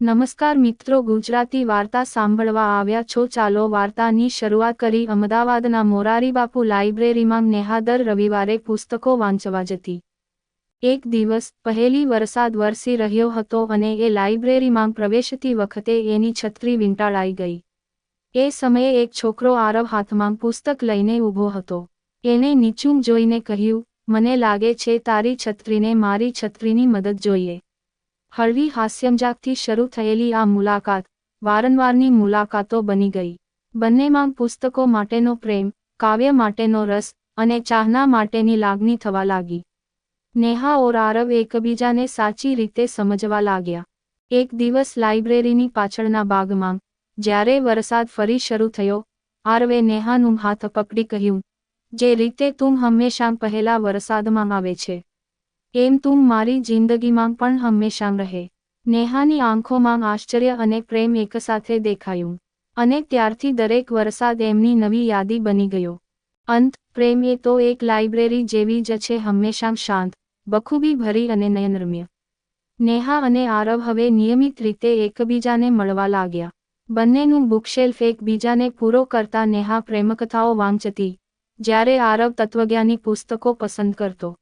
નમસ્કાર મિત્રો, ગુજરાતી વાર્તા સાંભળવા આવ્યા છો. ચાલો વાર્તાની શરૂઆત કરી. અમદાવાદના મોરારીબાપુ લાઇબ્રેરીમાં નેહા દર રવિવારે પુસ્તકો વાંચવા જતી. એક દિવસ પહેલી વરસાદ વરસી રહ્યો હતો અને એ લાઇબ્રેરીમાં પ્રવેશતી વખતે એની છત્રી વીંટાળાઈ ગઈ. એ સમયે એક છોકરો આરવ હાથમાં પુસ્તક લઈને ઊભો હતો. એને નીચું જોઈને કહ્યું, મને લાગે છે તારી છત્રીને મારી છત્રીની મદદ જોઈએ. હળવી હાસ્યમજાકથી શરૂ થયેલી આ મુલાકાત વારંવારની મુલાકાતો બની ગઈ. બંનેમાં પુસ્તકો માટેનો પ્રેમ, કાવ્ય માટેનો રસ અને ચાહના માટેની લાગણી થવા લાગી. નેહા ઓર આરવ એકબીજાને સાચી રીતે સમજવા લાગ્યા. એક દિવસ લાઇબ્રેરીની પાછળના બાગમાં જ્યારે વરસાદ ફરી શરૂ થયો, આરવે નેહાનું હાથ પકડી કહ્યું, જે રીતે તું હંમેશા પહેલા વરસાદમાં આવે છે એમ તું મારી જિંદગીમાં પણ હંમેશા રહે. નેહાની આંખોમાં આશ્ચર્ય અને પ્રેમ એકસાથે દેખાયું. અને ત્યારથી દરેક વરસાદ એમની નવી યાદી બની ગયો. અંત, પ્રેમ એ તો એક લાઇબ્રેરી જેવી જ છે હંમેશા શાંત, બખૂબી ભરી અને નયનરમ્ય. નેહા અને આરવ હવે નિયમિત રીતે એકબીજાને મળવા લાગ્યા. બંનેનું બુકશેલ્ફ એકબીજાને પૂરો કરતા નેહા પ્રેમકથાઓ વાંચતી, જ્યારે આરવ તત્વજ્ઞાની પુસ્તકો પસંદ કરતો.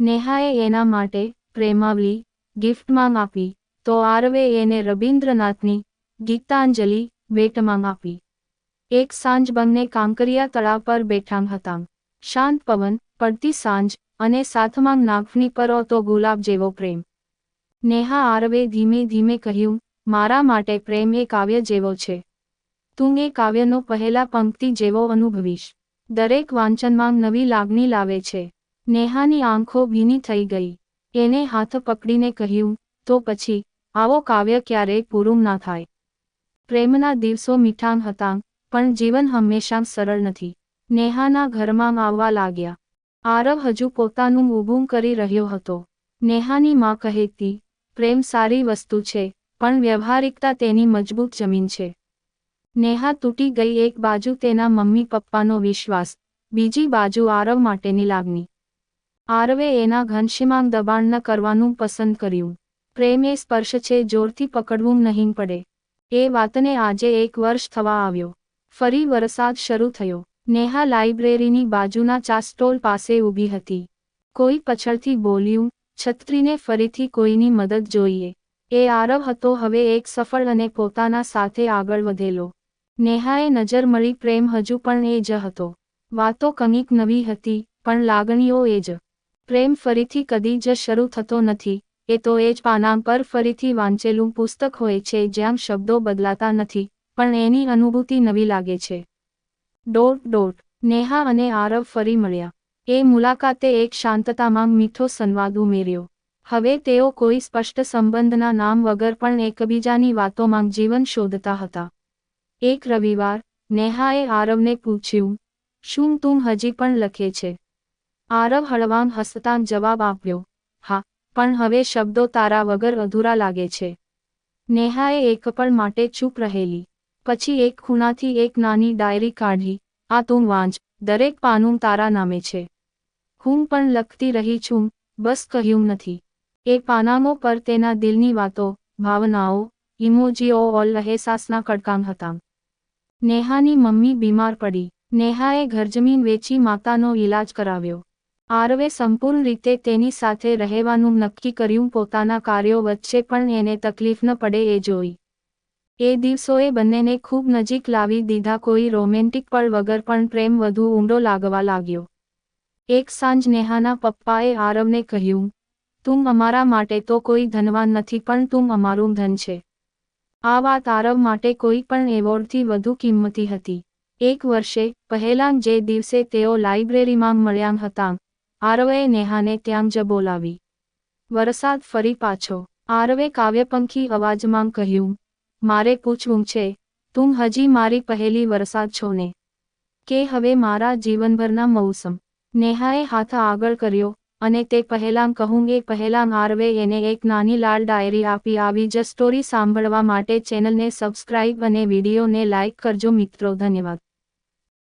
નેહાએ એના માટે પ્રેમાવલી ગિફ્ટમાં આપી તો આરવે એને રબીન્દ્રનાથની ગીતાંજલિ ભેટમાં આપી એક સાંજ બંને કાંકરિયા તળાવ પર બેઠાંગ હતાં. શાંત પવન, પડતી સાંજ અને સાથમાં નાગફની પર તો ગુલાબ જેવો પ્રેમ. નેહા આરવે ધીમે ધીમે કહ્યું, મારા માટે પ્રેમ એ કાવ્ય જેવો છે. તું એ કાવ્યનો પહેલા પંક્તિ જેવો અનુભવીશ. દરેક વાંચનમાં નવી લાગણી લાવે છે. નેહાની આંખો ભીની થઈ ગઈ. એને હાથ પકડીને કહ્યું, તો પછી, આવો કાવ્ય ક્યારેય પૂરું ના થાય? પ્રેમના દિવસો મીઠાંગ હતા, પણ જીવન હંમેશા સરળ નથી. નેહાના ઘરમાં આવવા લાગ્યા. આરવ હજુ પોતાનું ઊભું કરી રહ્યો હતો. નેહાની માં કહેતી, પ્રેમ સારી વસ્તુ છે, પણ વ્યવહારિકતા તેની મજબૂત જમીન છે. નેહા તૂટી ગઈ એક બાજુ તેના મમ્મી પપ્પાનો વિશ્વાસ, બીજી બાજુ આરવ માટેની લાગણી. આરવે એના ઘનશીમાંગ દબાણ કરવાનું પસંદ કર્યું. પ્રેમ એ સ્પર્શ છે, જોરથી પકડવું નહીં પડે. એ વાતને આજે એક વર્ષ થવા આવ્યો. ફરી વરસાદ શરૂ થયો. નેહા લાઇબ્રેરીની બાજુના ચા સ્ટોલ પાસે ઊભી હતી. કોઈ પછળથી બોલ્યું, છત્રીને ફરીથી કોઈની મદદ જોઈએ. એ આરવ હતો, હવે એક સફળ અને પોતાના સાથે આગળ વધેલો. નેહાએ નજર મળી, પ્રેમ હજુ પણ એ જ હતો. વાતો કંઈક નવી હતી, પણ લાગણીઓ એ જ. પ્રેમ ફરીથી કદી જ શરૂ થતો નથી. એ તો એ જ પાના પર ફરીથી વાંચેલું પુસ્તક હોય છે જ્યાં શબ્દો બદલાતા નથી, પણ એની અનુભૂતિ નવી લાગે છે. ડોટ ડોટ નેહા અને આરવ ફરી મળ્યા. એ મુલાકાતે એક શાંતતામાં મીઠો સંવાદ ઉમેર્યો. હવે તેઓ કોઈ સ્પષ્ટ સંબંધના નામ વગર પણ એકબીજાની વાતોમાં જીવન શોધતા હતા. એક રવિવાર, નેહાએ આરવને પૂછ્યું, શું તું હજી પણ લખે છે? આરવ હળવાન હસતાં જવાબ આપ્યો, હા, પણ હવે શબ્દો તારા વગર અધૂરા લાગે છે. નેહાએ એક પળ માટે ચૂપ રહેલી, પછી એક ખૂણાથી એક નાની ડાયરી કાઢી, આ તું વાંચ, દરેક પાનું તારા નામે છે. હું પણ લખતી રહી છું, બસ કહ્યું નથી. એ પાનામો પર તેના દિલની વાતો, ભાવનાઓ, ઇમોજીઓ ઓલ અહેસાસના કડકામ હતા. નેહાની મમ્મી બીમાર પડી, નેહાએ ઘરજમીન વેચી માતાનો ઈલાજ કરાવ્યો. આરવે સંપૂર્ણ રીતે તેની સાથે રહેવાનું નક્કી કર્યું, પોતાના કાર્યો વચ્ચે પણ એને તકલીફ ન પડે એ જોઈ. એ દિવસોએ બંનેને ખૂબ નજીક લાવી દીધા, કોઈ રોમેન્ટિક પળ વગર પણ પ્રેમ વધુ ઊંડો લાગવા લાગ્યો. એક સાંજ નેહાના પપ્પાએ આરવને કહ્યું, તું અમારા માટે તો કોઈ ધનવાન નથી, પણ તું અમારું ધન છે. આ વાત આરવ માટે કોઈ પણ એવોર્ડથી વધુ કિંમતી હતી. એક વર્ષે, પહેલાં જે દિવસે તેઓ લાઇબ્રેરીમાં મળ્યા હતા આરવે નેહાને ત્યાં જ બોલાવી. વરસાદ ફરી પાછો. આરવે કાવ્યપંખી અવાજમાં કહ્યું, મારે પૂછવું છે, તું હજી મારી પહેલી વરસાદ છો ને કે હવે મારા જીવનભરના મૌસમ? નેહાએ હાથ આગળ કર્યો અને તે પહેલાં કહું, એ પહેલાં આરવે એને એક નાની લાલ ડાયરી આપી આવી જ સ્ટોરી સાંભળવા માટે ચેનલને સબસ્ક્રાઇબ અને વિડીયોને લાઇક કરજો મિત્રો, ધન્યવાદ.